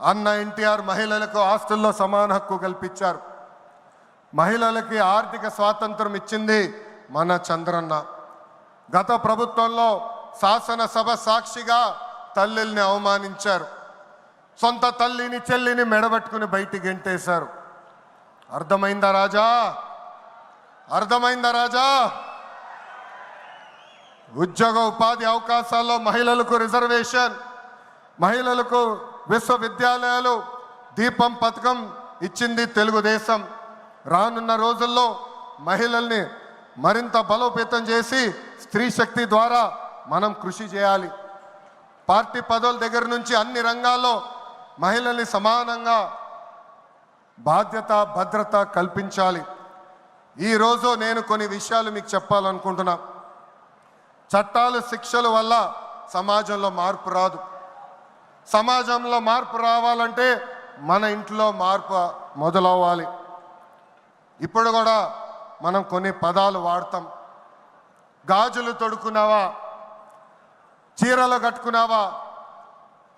అన్న ఎన్టీఆర్ మహిళలకు ఆస్తుల్లో సమాన హక్కు కల్పించారు. మహిళలకి ఆర్థిక స్వాతంత్రం ఇచ్చింది మన చంద్రన్న. గత ప్రభుత్వంలో శాసనసభ సాక్షిగా తల్లిల్ని అవమానించారు. సొంత తల్లిని చెల్లిని మెడబట్టుకుని బయటికి గెంటేశారు. అర్థమైందా రాజా? అర్థమైందా రాజా? ఉద్యోగ ఉపాధి అవకాశాల్లో మహిళలకు రిజర్వేషన్ మహిళలకు విశ్వవిద్యాలయాలు దీపం పథకం ఇచ్చింది తెలుగుదేశం. రానున్న రోజుల్లో మహిళల్ని మరింత బలోపేతం చేసి స్త్రీ శక్తి ద్వారా మనం కృషి చేయాలి. పార్టీ పదవుల దగ్గర నుంచి అన్ని రంగాల్లో మహిళల్ని సమానంగా బాధ్యత భద్రత కల్పించాలి. ఈరోజు నేను కొన్ని విషయాలు మీకు చెప్పాలనుకుంటున్నా. చట్టాలు శిక్షల వల్ల సమాజంలో మార్పు రాదు. సమాజంలో మార్పు రావాలంటే మన ఇంట్లో మార్పు మొదలవ్వాలి. ఇప్పుడు కూడా మనం కొన్ని పదాలు వాడతాం. గాజులు తొడుకున్నావా చీరలు కట్టుకున్నావా?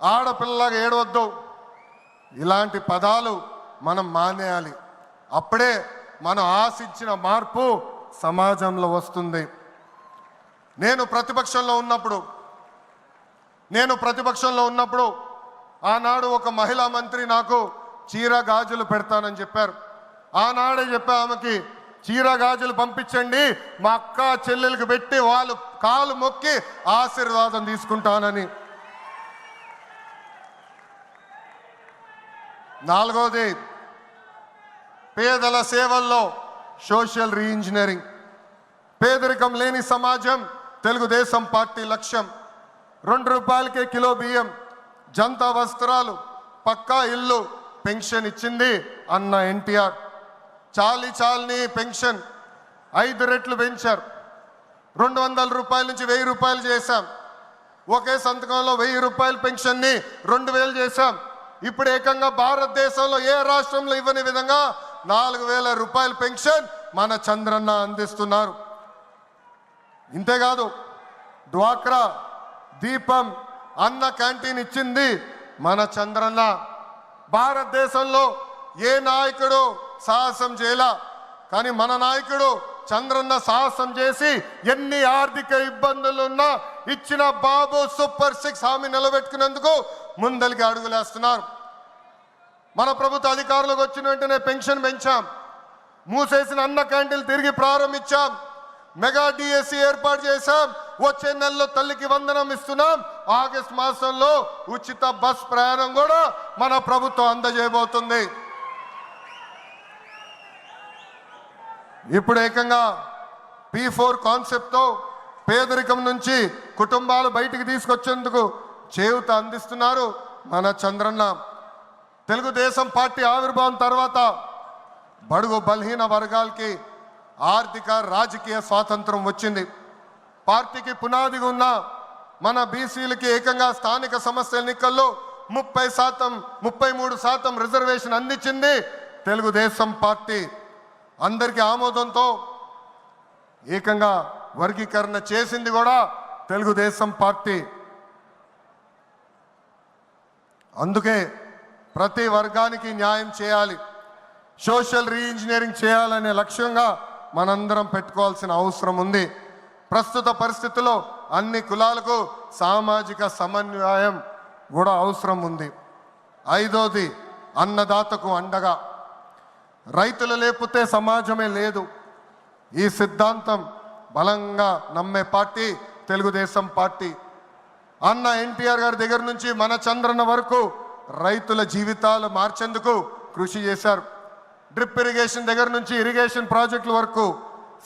ఆడపిల్లగా ఏడవద్దు. ఇలాంటి పదాలు మనం మానేయాలి. అప్పుడే మనం ఆశించిన మార్పు సమాజంలో వస్తుంది. నేను ప్రతిపక్షంలో ఉన్నప్పుడు నేను ప్రతిపక్షంలో ఉన్నప్పుడు ఆనాడు ఒక మహిళా మంత్రి నాకు చీర గాజులు పెడతానని చెప్పారు. ఆనాడే చెప్పా ఆమెకి చీర గాజులు పంపించండి మా అక్క చెల్లెలకు పెట్టి వాళ్ళు కాలు మొక్కి ఆశీర్వాదం తీసుకుంటానని. నాలుగవది పేదల సేవల్లో సోషల్ రీఇంజనీరింగ్. పేదరికం లేని సమాజం తెలుగుదేశం పార్టీ లక్ష్యం. రెండు రూపాయలకే కిలో బియ్యం జంతా వస్త్రాలు పక్కా ఇల్లు పెన్షన్ ఇచ్చింది అన్న ఎన్టీఆర్. చాలి చాలని పెన్షన్ ఐదు రెట్లు పెంచారు. రెండు వందల రూపాయల నుంచి వెయ్యి రూపాయలు చేశాం. ఒకే సంతకంలో వెయ్యి రూపాయల పెన్షన్ని రెండు వేలు చేశాం. ఇప్పుడు ఏకంగా భారతదేశంలో ఏ రాష్ట్రంలో ఇవ్వని విధంగా నాలుగు వేల రూపాయల పెన్షన్ మన చంద్రన్న అందిస్తున్నారు. ఇంతేకాదు డ్వాక్రా దీపం అన్న క్యాంటీన్ ఇచ్చింది మన చంద్రన్న. భారతదేశంలో ఏ నాయకుడు సాహసం చేయలా? కానీ మన నాయకుడు చంద్రన్న సాహసం చేసి ఎన్ని ఆర్థిక ఇబ్బందులున్నా ఇచ్చిన బాబు సూపర్ సిక్స్ హామీ నిలబెట్టుకునేందుకు ముందలికి అడుగులేస్తున్నారు మన ప్రభుత్వ అధికారులకు వచ్చిన వెంటనే పెన్షన్ పెంచాం. మూసేసిన అన్న క్యాంటీన్లు తిరిగి ప్రారంభించాం. మెగా డిఎస్సి ఏర్పాటు చేశాం. వచ్చే నెలలో తల్లికి వందనం ఇస్తున్నాం. ఆగస్ట్ మాసంలో ఉచిత బస్ ప్రయాణం కూడా మన ప్రభుత్వం అందజేయబోతుంది. ఇప్పుడు ఏకంగా పి ఫోర్ కాన్సెప్ట్తో పేదరికం నుంచి కుటుంబాలు బయటికి తీసుకొచ్చేందుకు చేయూత అందిస్తున్నారు మన చంద్రన్న. తెలుగుదేశం పార్టీ ఆవిర్భావం తర్వాత బడుగు బలహీన వర్గాలకి ఆర్థిక రాజకీయ స్వాతంత్రం వచ్చింది. పార్టీకి పునాదిగా ఉన్న మన బీసీలకి ఏకంగా స్థానిక సమస్యల ఎన్నికల్లో ముప్పై శాతం ముప్పై మూడు శాతం రిజర్వేషన్ అందించింది తెలుగుదేశం పార్టీ. అందరికీ ఆమోదంతో ఏకంగా వర్గీకరణ చేసింది కూడా తెలుగుదేశం పార్టీ. అందుకే ప్రతి వర్గానికి న్యాయం చేయాలి. సోషల్ రీఇంజనీరింగ్ చేయాలనే లక్ష్యంగా మనందరం పెట్టుకోవాల్సిన అవసరం ఉంది. ప్రస్తుత పరిస్థితుల్లో అన్ని కులాలకు సామాజిక సమన్వయం కూడా అవసరం ఉంది. ఐదోది అన్నదాతకు అండగా. రైతులు లేకపోతే సమాజమే లేదు. ఈ సిద్ధాంతం బలంగా నమ్మే పార్టీ తెలుగుదేశం పార్టీ. అన్న ఎన్టీఆర్ గారి దగ్గర నుంచి మన చంద్రన్న వరకు రైతుల జీవితాలు మార్చేందుకు కృషి చేశారు. డ్రిప్ ఇరిగేషన్ దగ్గర నుంచి ఇరిగేషన్ ప్రాజెక్టుల వరకు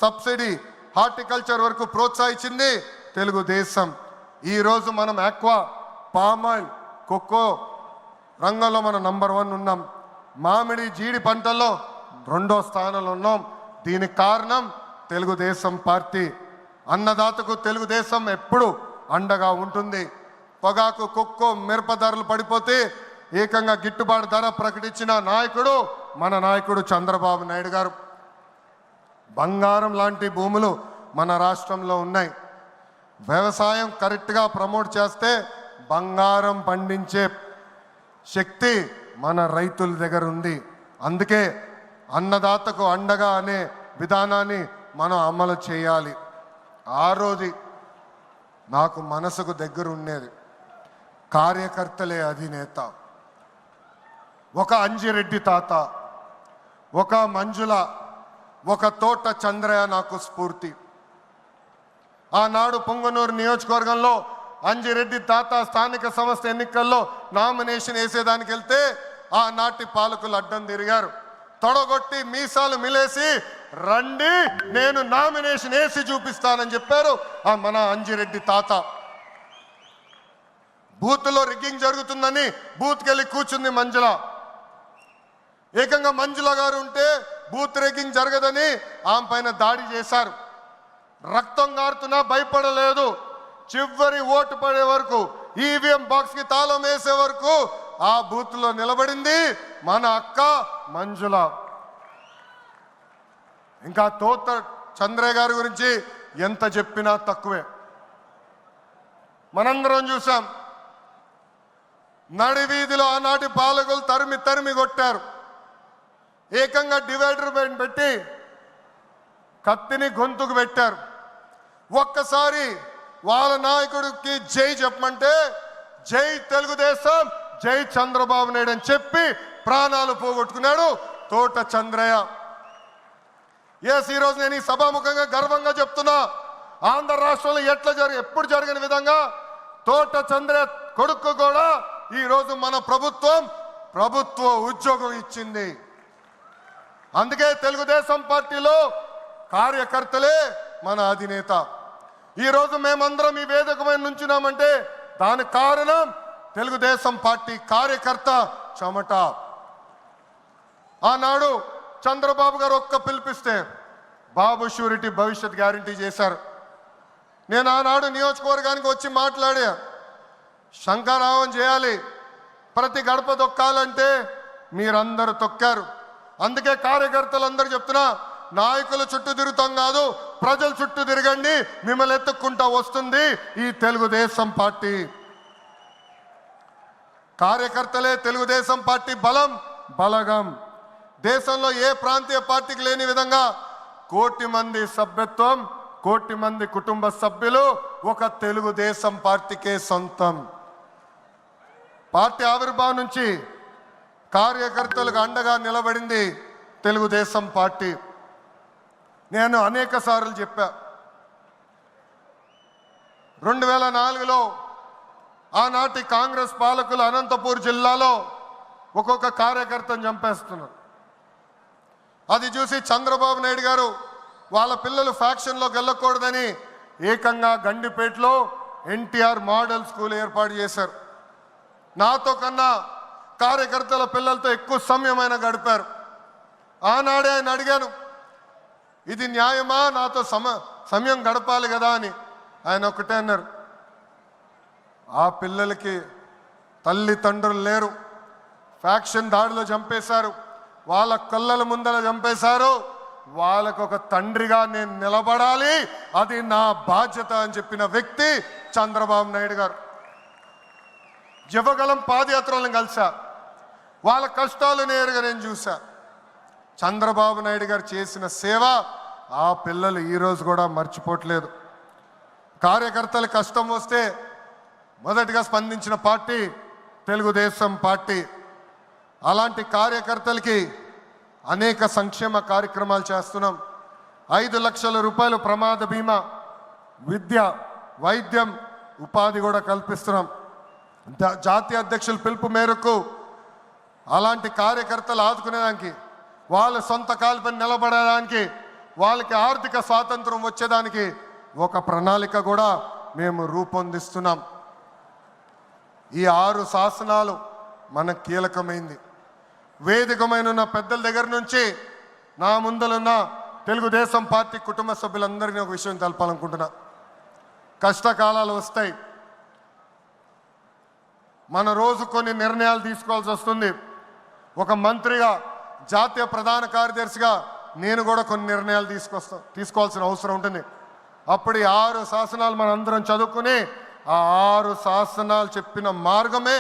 సబ్సిడీ హార్టికల్చర్ వరకు ప్రోత్సహించింది తెలుగుదేశం. ఈరోజు మనం ఆక్వా పామాయిల్ కొక్కో రంగంలో మనం నంబర్ వన్ ఉన్నాం. మామిడి జీడి పంటల్లో రెండో స్థానంలో ఉన్నాం. దీనికి కారణం తెలుగుదేశం పార్టీ. అన్నదాతకు తెలుగుదేశం ఎప్పుడు అండగా ఉంటుంది. పొగాకు కుక్కో మిరప ధరలు పడిపోతే ఏకంగా గిట్టుబాటు ధర ప్రకటించిన నాయకుడు మన నాయకుడు చంద్రబాబు నాయుడు గారు బంగారం లాంటి భూములు మన రాష్ట్రంలో ఉన్నాయి. వ్యవసాయం కరెక్ట్గా ప్రమోట్ చేస్తే బంగారం పండించే శక్తి మన రైతుల దగ్గర ఉంది. అందుకే అన్నదాతకు అండగా అనే విధానాన్ని మనం అమలు చేయాలి. ఆ రోజు నాకు మనసుకు దగ్గర ఉండేది. కార్యకర్తలే అధినేత. ఒక అంజిరెడ్డి తాత ఒక మంజుల ఒక తోట చంద్రయ్య నాకు స్ఫూర్తి. ఆనాడు పొంగనూరు నియోజకవర్గంలో అంజిరెడ్డి తాత స్థానిక సంస్థ ఎన్నికల్లో నామినేషన్ వేసేదానికి వెళ్తే ఆనాటి పాలకులు అడ్డం తిరిగారు. తొడగొట్టి మీసాలు మిలేసి రండి నేను నామినేషన్ వేసి చూపిస్తానని చెప్పారు ఆ మన అంజిరెడ్డి తాత. బూత్లో రిగ్గింగ్ జరుగుతుందని బూత్కెళ్ళి కూర్చుంది మంజుల. ఏకంగా మంజుల గారు ఉంటే బూత్ రేకింగ్ జరగదని ఆమె పైన దాడి చేశారు. రక్తం గారుతున్నా భయపడలేదు. చివరి ఓటు పడే వరకు ఈవీఎం బాక్స్కి తాళం వేసే వరకు ఆ బూత్లో నిలబడింది మన అక్క మంజుల. ఇంకా తోత చంద్రయ్య గారి గురించి ఎంత చెప్పినా తక్కువే. మనందరం చూసాం నడి వీధిలో ఆనాటి పాలకులు తరిమి తరిమి కొట్టారు. ఏకంగా డివైడర్ పైన పెట్టి కత్తిని గొంతుకు పెట్టారు. ఒక్కసారి వాళ్ళ నాయకుడికి జై చెప్పమంటే జై తెలుగుదేశం జై చంద్రబాబు నాయుడు అని చెప్పి ప్రాణాలు పోగొట్టుకున్నాడు తోట చంద్రయ్య. ఎస్ ఈరోజు నేను ఈ సభాముఖంగా గర్వంగా చెప్తున్నా ఆంధ్ర రాష్ట్రంలో ఎట్లా జరిగి ఎప్పుడు జరిగిన విధంగా తోట చంద్రయ్య కొడుకు కూడా ఈరోజు మన ప్రభుత్వం ప్రభుత్వ ఉద్యోగం ఇచ్చింది. అందుకే తెలుగుదేశం పార్టీలో కార్యకర్తలే మన అధినేత. ఈరోజు మేమందరం ఈ వేదిక మీద నుంచున్నామంటే దానికి కారణం తెలుగుదేశం పార్టీ కార్యకర్త చెమట. ఆనాడు చంద్రబాబు గారు ఒక్క పిలిపిస్తే బాబు షూరిటీ భవిష్యత్ గ్యారంటీ చేశారు. నేను ఆనాడు నియోజకవర్గానికి వచ్చి మాట్లాడా శంకరావం చేయాలి. ప్రతి గడప తొక్కాలంటే మీరందరూ తొక్కారు. అందుకే కార్యకర్తలు అందరూ చెప్తున్నా నాయకుల చుట్టూ తిరుగుతాం కాదు ప్రజల చుట్టూ తిరగండి మిమ్మల్ని ఎత్తుక్కుంటా వస్తుంది ఈ తెలుగుదేశం పార్టీ. కార్యకర్తలే తెలుగుదేశం పార్టీ బలం బలగం. దేశంలో ఏ ప్రాంతీయ పార్టీకి లేని విధంగా కోటి మంది సభ్యత్వం కోటి మంది కుటుంబ సభ్యులు ఒక తెలుగుదేశం పార్టీకే సొంతం. పార్టీ ఆవిర్భావం నుంచి కార్యకర్తలకు అండగా నిలబడింది తెలుగుదేశం పార్టీ. నేను అనేక సార్లు చెప్పా రెండు వేల నాలుగులో ఆనాటి కాంగ్రెస్ పాలకులు అనంతపూర్ జిల్లాలో ఒక్కొక్క కార్యకర్తను చంపేస్తున్నారు. అది చూసి చంద్రబాబు నాయుడు గారు వాళ్ళ పిల్లలు ఫ్యాక్షన్లోకి వెళ్ళకూడదని ఏకంగా గండిపేటలో ఎన్టీఆర్ మోడల్ స్కూల్ ఏర్పాటు చేశారు. నాతో కన్నా కార్యకర్తల పిల్లలతో ఎక్కువ సమయం ఆయన గడిపారు. ఆనాడే ఆయన అడిగాను ఇది న్యాయమా? నాతో సమ సమయం గడపాలి కదా? అని ఆయన ఒకటే అన్నారు. ఆ పిల్లలకి తల్లిదండ్రులు లేరు. ఫ్యాక్షన్ దాడిలో చంపేశారు. వాళ్ళ కళ్ళల ముందర చంపేశారు. వాళ్ళకు ఒక తండ్రిగా నేను నిలబడాలి. అది నా బాధ్యత అని చెప్పిన వ్యక్తి చంద్రబాబు నాయుడు గారు. యువగలం పాదయాత్రలను కలిసా వాళ్ళ కష్టాలు నేరుగా నేను చూసా చంద్రబాబు నాయుడు గారు చేసిన సేవ ఆ పిల్లలు ఈరోజు కూడా మర్చిపోవట్లేదు. కార్యకర్తల కష్టం వస్తే మొదటిగా స్పందించిన పార్టీ తెలుగుదేశం పార్టీ. అలాంటి కార్యకర్తలకి అనేక సంక్షేమ కార్యక్రమాలు చేస్తున్నాం. ఐదు లక్షల రూపాయలు ప్రమాద బీమా విద్య వైద్యం ఉపాధి కూడా కల్పిస్తున్నాం. జాతీయ అధ్యక్షుల పిలుపు మేరకు అలాంటి కార్యకర్తలు ఆదుకునేదానికి వాళ్ళ సొంత కాలుపై నిలబడడానికి వాళ్ళకి ఆర్థిక స్వాతంత్రం వచ్చేదానికి ఒక ప్రణాళిక కూడా మేము రూపొందిస్తున్నాం. ఈ ఆరు శాసనాలు మన కీలకమైంది. వేదికమైన పెద్దల దగ్గర నుంచి నా ముందలున్న తెలుగుదేశం పార్టీ కుటుంబ సభ్యులందరినీ ఒక విషయం తెలపాలనుకుంటున్నా. కష్టకాలాలు వస్తాయి. మన రోజు కొన్ని నిర్ణయాలు తీసుకోవాల్సి వస్తుంది. ఒక మంత్రిగా జాతీయ ప్రధాన కార్యదర్శిగా నేను కూడా కొన్ని నిర్ణయాలు తీసుకొస్తా తీసుకోవాల్సిన అవసరం ఉంటుంది. అప్పుడు ఆరు శాసనాలు మనందరం చదువుకుని ఆ ఆరు శాసనాలు చెప్పిన మార్గమే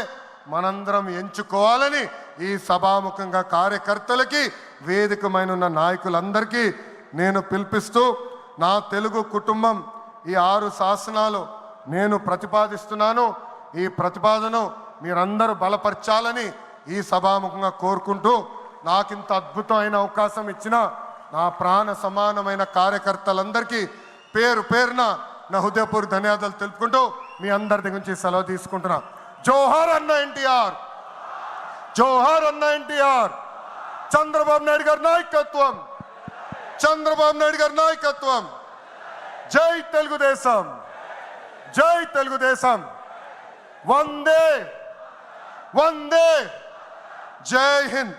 మనందరం ఎంచుకోవాలని ఈ సభాముఖంగా కార్యకర్తలకి వేదికమైన ఉన్న నాయకులందరికీ నేను పిలిపిస్తూ నా తెలుగు కుటుంబం ఈ ఆరు శాసనాలు నేను ప్రతిపాదిస్తున్నాను. ఈ ప్రతిపాదన మీరందరూ బలపరచాలని ఈ సభాముఖంగా కోరుకుంటూ నాకింత అద్భుతమైన అవకాశం ఇచ్చిన నా ప్రాణ సమానమైన కార్యకర్తలందరికీ పేరు పేరున నా హృదయపూర్ ధన్యవాదాలు తెలుపుకుంటూ మీ అందరి దగ్గర నుంచి సెలవు తీసుకుంటున్నా. జోహార్ అన్న ఎన్టీఆర్. జోహార్ అన్న ఎన్టీఆర్. చంద్రబాబు నాయుడు గారి నాయకత్వం. చంద్రబాబు నాయుడు గారి నాయకత్వం. జై తెలుగుదేశం. జై తెలుగుదేశం. వందే. వందే. జై హింద్